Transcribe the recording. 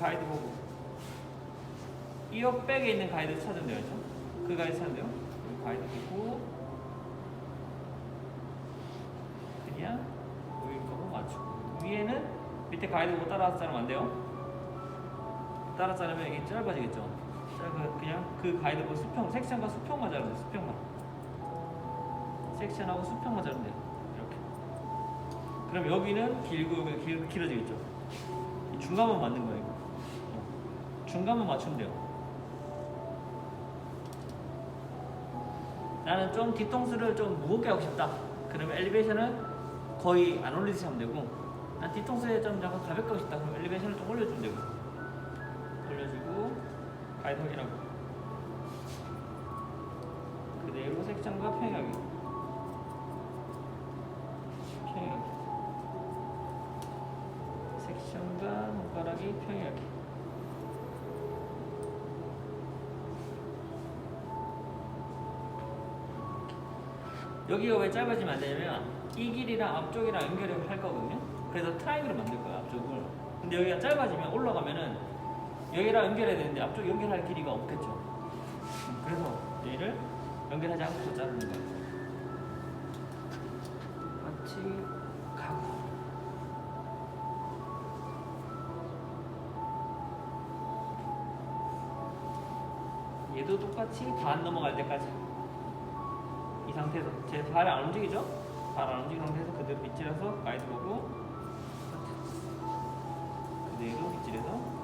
가이드 보고 이어 백에 있는 가이드 찾으면 돼요. 그죠? 그 가이드 찾으면 가이드 보고 그냥 여기 거고 맞추고 위에는 밑에 가이드 보고 따라서 자르면 안 돼요. 따라 자르면 이게 짧아지겠죠. 짧은 그냥 그 가이드 보고 수평 섹션과 수평만 자르면 돼요. 수평만 섹션하고 수평만 자르면 돼요. 이렇게. 그럼 여기는 길고 여기는 길, 길어지겠죠. 이 중간만 맞는 거예요. 중간만 맞추면 돼요. 나는 좀 뒤통수를 좀 무겁게 하고 싶다. 그러면 엘리베이션은 거의 안 올리듯이 하면 되고, 난 뒤통수에 좀 약간 가볍게 하고 싶다. 그럼 엘리베이션을 좀 올려주면 되고, 올려주고 가이드 확인하고 그대로 색상과 평행하게 평행하게 섹션과 손가락이 평행하게 여기가 왜 짧아지면 안 되냐면 이 길이랑 앞쪽이랑 연결을 할 거거든요. 그래서 트라이앵글을 만들 거예요 앞쪽을. 근데 여기가 짧아지면 올라가면은 여기랑 연결해야 되는데 앞쪽 연결할 길이가 없겠죠. 음, 그래서 얘를 연결하지 않고 자르는 거예요 같이 가고 얘도 똑같이 반 넘어갈 때까지. 이 상태에서 제 발이 안 움직이죠? 발 안 움직이는 상태에서 그대로 빗질해서 가이드 보고 그대로 빗질해서